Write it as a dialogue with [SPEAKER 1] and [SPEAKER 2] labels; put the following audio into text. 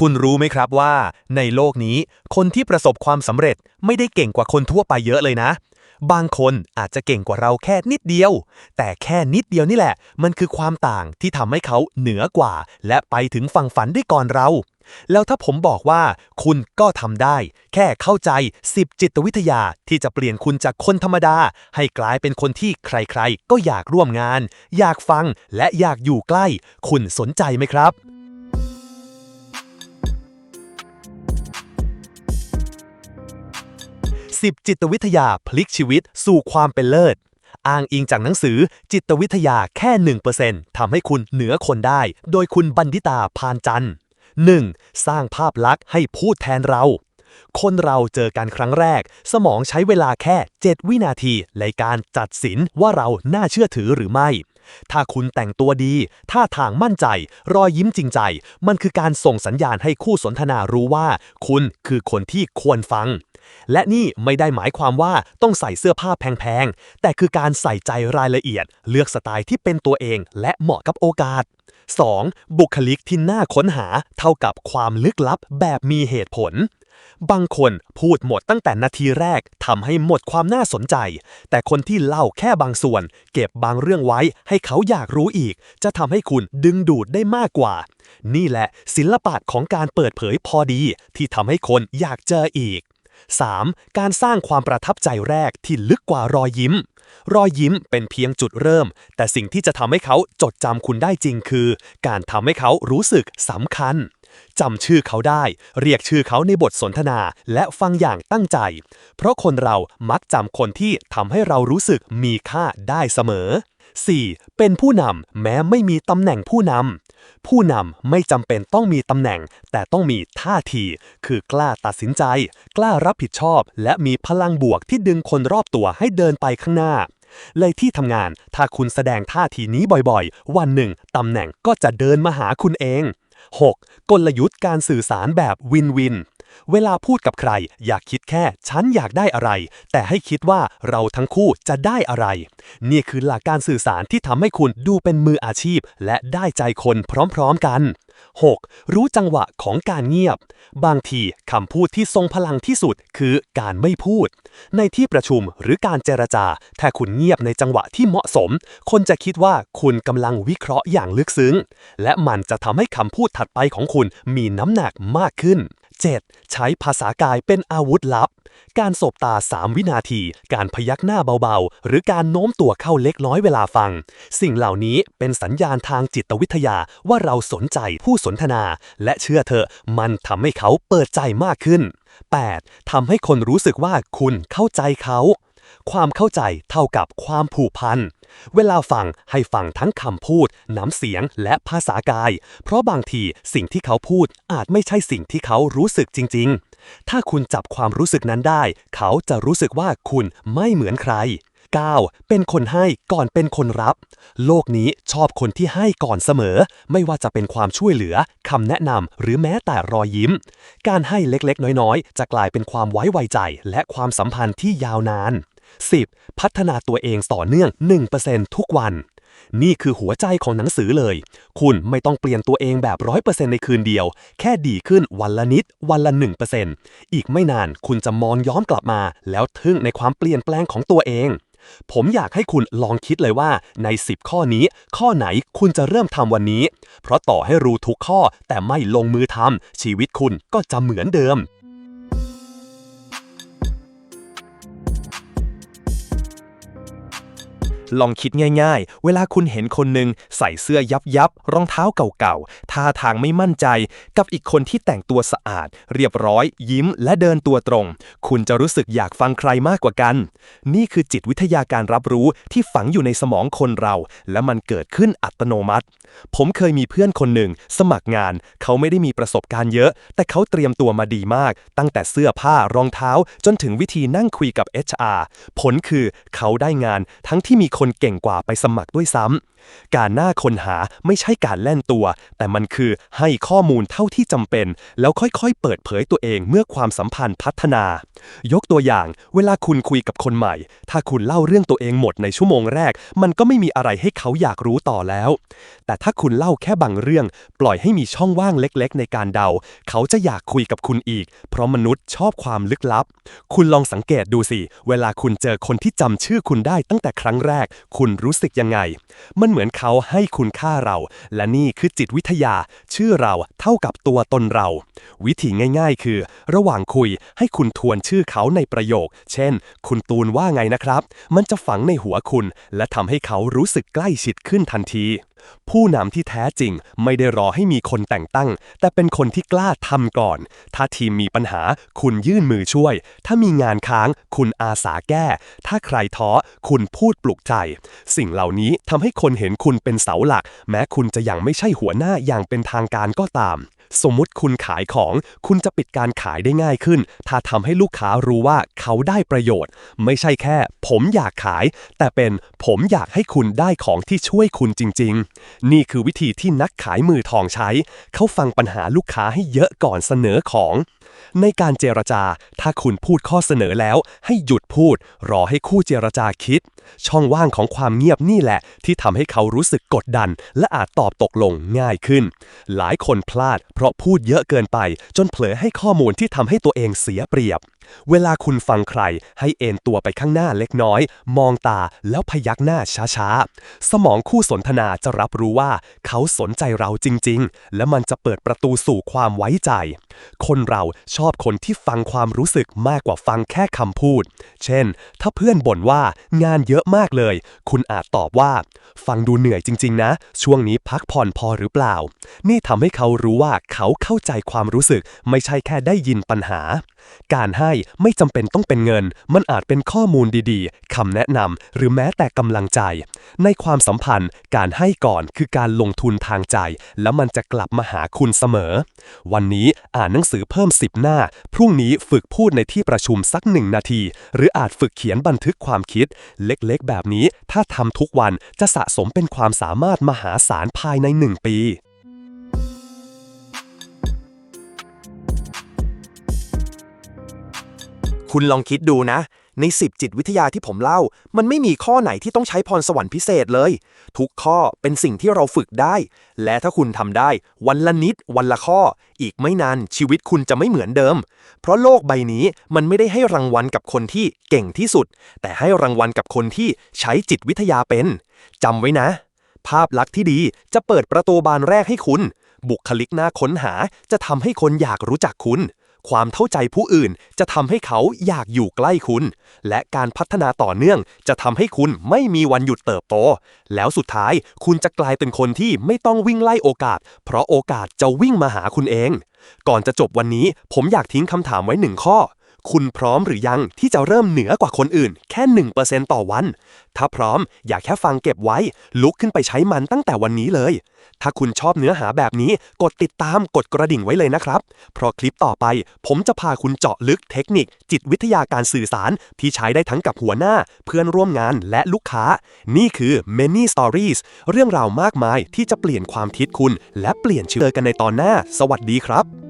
[SPEAKER 1] คุณรู้ไหมครับว่า ในโลกนี้ คนที่ประสบความสำเร็จไม่ได้เก่งกว่าคนทั่วไปเยอะเลยนะ บางคนอาจจะเก่งกว่าเราแค่นิดเดียว แต่แค่นิดเดียวนี่แหละ มันคือความต่างที่ทำให้เขาเหนือกว่า และไปถึงฝั่งฝันได้ก่อนเรา แล้วถ้าผมบอกว่า คุณก็ทำได้ แค่เข้าใจ 10 จิตวิทยาที่จะเปลี่ยนคุณจากคนธรรมดา ให้กลายเป็นคนที่ใครๆ ก็อยากร่วมงาน อยากฟังและอยากอยู่ใกล้ คุณสนใจไหมครับ 10 จิตวิทยาพลิกชีวิตสู่ความเป็นเลิศ อ้างอิงจากหนังสือจิตวิทยาแค่ 1%ทำให้คุณเหนือคนได้ โดยคุณบันดิตาพานจันทร์ 1. สร้างภาพลักษณ์ให้พูดแทนเรา คนเราเจอกันครั้งแรก สมองใช้เวลาแค่ 7 วินาทีในการจัดสินว่าเราน่าเชื่อถือหรือไม่ ถ้าคุณแต่งตัวดี ท่าทางมั่นใจ รอยยิ้มจริงใจ มันคือการส่งสัญญาณให้คู่สนทนารู้ว่า คุณคือคนที่ควรฟัง และนี่ไม่ได้หมายความว่าต้องใส่เสื้อผ้าแพงๆ แต่คือการใส่ใจรายละเอียด เลือกสไตล์ที่เป็นตัวเองและเหมาะกับโอกาส 2. บุคลิกที่น่าค้นหาเท่ากับความลึกลับแบบมีเหตุผล บางคนพูดหมดตั้งแต่นาทีแรกทำให้หมดความน่าสนใจ แต่คนที่เล่าแค่บางส่วน เก็บบางเรื่องไว้ให้เขาอยากรู้อีก จะทำให้คุณดึงดูดได้มากกว่า นี่แหละศิลปะของการเปิดเผยพอดี ที่ทำให้คนอยากเจออีก 3. การสร้างความประทับใจแรกที่ลึกกว่ารอยยิ้ม รอยยิ้มเป็นเพียงจุดเริ่ม แต่สิ่งที่จะทำให้เขาจดจำคุณได้จริงคือ การทำให้เขารู้สึกสำคัญ จำชื่อเขาได้ เรียกชื่อเขาในบทสนทนาและฟังอย่างตั้งใจ เพราะคนเรามักจำคนที่ทำให้เรารู้สึกมีค่าได้เสมอ 4. เป็นผู้นำแม้ไม่มีตำแหน่งผู้นำผู้นำไม่จำเป็นต้องมีตำแหน่ง แต่ต้องมีท่าที คือกล้าตัดสินใจ กล้ารับผิดชอบ และมีพลังบวกที่ดึงคนรอบตัวให้เดินไปข้างหน้าเลยที่ทำงานถ้าคุณแสดงท่าทีนี้บ่อยๆ วันหนึ่งตำแหน่งก็จะเดินมาหาคุณเอง 6. กลยุทธ์การสื่อสารแบบวินวิน เวลาพูดกับใคร อยากคิดแค่ ฉันอยากได้อะไร แต่ให้คิดว่าเราทั้งคู่จะได้อะไร นี่คือหลักการสื่อสารที่ทำให้คุณดูเป็นมืออาชีพ และได้ใจคนพร้อมๆกัน 6. รู้จังหวะของการเงียบ บางทีคำพูดที่ทรงพลังที่สุดคือการไม่พูด ในที่ประชุมหรือการเจรจา ถ้าคุณเงียบในจังหวะที่เหมาะสม คนจะคิดว่าคุณกำลังวิเคราะห์อย่างลึกซึ้ง และมันจะทำให้คำพูดถัดไปของคุณมีน้ำหนักมากขึ้น 7. ใช้ภาษากายเป็นอาวุธลับ การสบตา 3 วินาที การพยักหน้าเบาๆ หรือการโน้มตัวเข้าเล็กน้อยเวลาฟัง สิ่งเหล่านี้เป็นสัญญาณทางจิตวิทยาว่าเราสนใจผู้สนทนา และเชื่อเถอะมันทำให้เขาเปิดใจมากขึ้น 8. ทำให้คนรู้สึกว่าคุณเข้าใจเขา ความเข้าใจเท่ากับความผูกพัน เวลาฟังให้ฟังทั้งคำพูด น้ำเสียงและภาษากาย เพราะบางทีสิ่งที่เขาพูดอาจไม่ใช่สิ่งที่เขารู้สึกจริง ๆ ถ้าคุณจับความรู้สึกนั้นได้ เขาจะรู้สึกว่าคุณไม่เหมือนใคร 9. เป็นคนให้ก่อนเป็นคนรับ โลกนี้ชอบคนที่ให้ก่อนเสมอ ไม่ว่าจะเป็นความช่วยเหลือคำแนะนำหรือแม้แต่รอยยิ้ม การให้เล็กๆ น้อยๆ จะกลายเป็นความไว้วใจ และความสัมพันธ์ที่ยาวนาน 10. พัฒนาตัวเองต่อเนื่อง 1%ทุกวัน นี่คือหัวใจของหนังสือเลย คุณไม่ต้องเปลี่ยนตัวเองแบบ 100%ในคืนเดียว แค่ดีขึ้นวันละนิด วันละ 1%อีกไม่นานคุณจะมองย้อนกลับมา แล้วทึ่งในความเปลี่ยนแปลงของตัวเองผมอยากให้คุณลองคิดเลยว่าใน 10 ข้อนี้ ข้อไหนคุณจะเริ่มทำวันนี้ เพราะต่อให้รู้ทุกข้อแต่ไม่ลงมือทำชีวิตคุณก็จะเหมือนเดิม
[SPEAKER 2] ลองคิดง่ายๆ เวลาคุณเห็นคนหนึ่งใส่เสื้อยับยับๆรองเท้าเก่าๆ ท่าทางไม่มั่นใจ กับอีกคนที่แต่งตัวสะอาด เรียบร้อย ยิ้ม และเดินตัวตรง คุณจะรู้สึกอยากฟังใครมากกว่ากัน นี่คือจิตวิทยาการรับรู้ที่ฝังอยู่ในสมองคนเรา และมันเกิดขึ้นอัตโนมัติ ผมเคยมีเพื่อนคนหนึ่ง สมัครงาน เขาไม่ได้มีประสบการณ์เยอะ แต่เขาเตรียมตัวมาดีมาก ตั้งแต่เสื้อผ้ารองเท้า จนถึงวิธีนั่งคุยกับ HR ผลคือ เขาได้งานทั้งที่มีคนเก่งกว่าไปสมัครด้วยซ้การหน้าคนหาไม่ใช่การแล่นตัว แต่มันคือให้ข้อมูลเท่าที่จำเป็น แล้วค่อยๆ เปิดเผยตัวเองเมื่อความสัมพันธ์พัฒนา ยกตัวอย่าง เวลาคุณคุยกับคนใหม่ ถ้าคุณเล่าเรื่องตัวเองหมดในชั่วโมงแรก มันก็ไม่มีอะไรให้เขาอยากรู้ต่อแล้ว แต่ถ้าคุณเล่าแค่บางเรื่อง ปล่อยให้มีช่องว่างเล็กๆ ในการเดา เขาจะอยากคุยกับคุณอีก เพราะมนุษย์ชอบความลึกลับ คุณลองสังเกตดูสิ เวลาคุณเจอคนที่จำชื่อคุณได้ตั้งแต่ครั้งแรก คุณรู้สึกยังไงมันเหมือนเขาให้คุณค่าเรา และนี่คือจิตวิทยา ชื่อเราเท่ากับตัวตนเรา วิธีง่าย ๆ คือ ระหว่างคุยให้คุณทวนชื่อเขาในประโยค เช่น คุณตูนว่าไงนะครับ มันจะฝังในหัวคุณ และทำให้เขารู้สึกใกล้ชิดขึ้นทันทีผู้นำที่แท้จริงไม่ได้รอให้มีคนแต่งตั้ง แต่เป็นคนที่กล้าทำก่อน ถ้าทีมมีปัญหา คุณยื่นมือช่วย ถ้ามีงานค้าง คุณอาสาแก้ ถ้าใครท้อ คุณพูดปลุกใจ สิ่งเหล่านี้ทำให้คนเห็นคุณเป็นเสาหลัก แม้คุณจะยังไม่ใช่หัวหน้าอย่างเป็นทางการก็ตาม สมมุติคุณขายของ คุณจะปิดการขายได้ง่ายขึ้น ถ้าทำให้ลูกค้ารู้ว่าเขาได้ประโยชน์ ไม่ใช่แค่ ผมอยากขาย แต่เป็นผมอยากให้คุณได้ของที่ช่วยคุณจริง ๆ นี่คือวิธีที่นักขายมือทองใช้ เขาฟังปัญหาลูกค้าให้เยอะก่อนเสนอของ ในการเจรจา ถ้าคุณพูดข้อเสนอแล้ว ให้หยุดพูด รอให้คู่เจรจาคิด ช่องว่างของความเงียบนี่แหละ ที่ทำให้เขารู้สึกกดดัน และอาจตอบตกลงง่ายขึ้น หลายคนพลาดเพราะพูดเยอะเกินไปจนเผลอให้ข้อมูลที่ทำให้ตัวเองเสียเปรียบ เวลาคุณฟังใคร ให้เอนตัวไปข้างหน้าเล็กน้อย มองตาแล้วพยักหน้าช้าๆ สมองคู่สนทนาจะรับรู้ว่า เขาสนใจเราจริงๆ และมันจะเปิดประตูสู่ความไว้ใจ คนเราชอบคนที่ฟังความรู้สึกมากกว่าฟังแค่คำพูด เช่น ถ้าเพื่อนบ่นว่างานเยอะมากเลย คุณอาจตอบว่า ฟังดูเหนื่อยจริง ๆ นะ ช่วงนี้พักผ่อนพอหรือเปล่า นี่ทำให้เขารู้ว่าเขาเข้าใจความรู้สึกไม่ใช่แค่ได้ยินปัญหา การให้ไม่จำเป็นต้องเป็นเงิน มันอาจเป็นข้อมูลดีๆคำแนะนำหรือแม้แต่กำลังใจ ในความสัมพันธ์การให้ก่อนคือการลงทุนทางใจ แล้วมันจะกลับมาหาคุณเสมอ วันนี้อ่านหนังสือเพิ่ม 10 หน้า พรุ่งนี้ฝึกพูดในที่ประชุมสักหนึ่งนาที หรืออาจฝึกเขียนบันทึกความคิด เล็กๆ แบบนี้ถ้าทำทุกวันจะสะสมเป็นความสามารถมหาศาลภายในหนึ่งปี
[SPEAKER 3] คุณลองคิดดูนะ ใน 10 จิตวิทยาที่ผมเล่า มันไม่มีข้อไหนที่ต้องใช้พรสวรรค์พิเศษเลย ทุกข้อเป็นสิ่งที่เราฝึกได้ และถ้าคุณทำได้ วันละนิด วันละข้อ อีกไม่นานชีวิตคุณจะไม่เหมือนเดิม เพราะโลกใบนี้มันไม่ได้ให้รางวัลกับคนที่เก่งที่สุด แต่ให้รางวัลกับคนที่ใช้จิตวิทยาเป็นจำไว้นะ ภาพลักษณ์ที่ดีจะเปิดประตูบานแรกให้คุณ บุคลิกน่าค้นหาจะทำให้คนอยากรู้จักคุณ ความเข้าใจผู้อื่นจะทำให้เขาอยากอยู่ใกล้คุณ และการพัฒนาต่อเนื่องจะทำให้คุณไม่มีวันหยุดเติบโต แล้วสุดท้ายคุณจะกลายเป็นคนที่ไม่ต้องวิ่งไล่โอกาส เพราะโอกาสจะวิ่งมาหาคุณเอง ก่อนจะจบวันนี้ผมอยากทิ้งคำถามไว้หนึ่งข้อ คุณพร้อมหรือยังที่จะเริ่มเหนือกว่าคนอื่น แค่ 1%ต่อวัน ถ้าพร้อมอย่าแค่ฟังเก็บไว้ ลุกขึ้นไปใช้มันตั้งแต่วันนี้เลย ถ้าคุณชอบเนื้อหาแบบนี้กดติดตามกดกระดิ่งไว้เลยนะครับ เพราะคลิปต่อไป ผมจะพาคุณเจาะลึกเทคนิค จิตวิทยาการสื่อสาร ที่ใช้ได้ทั้งกับหัวหน้า เพื่อนร่วมงานและลูกค้า นี่คือ Many Stories เรื่องราวมากมายที่จะเปลี่ยนความคิดคุณ และเปลี่ยนชีวิตเจอกันในตอนหน้า สวัสดีครับ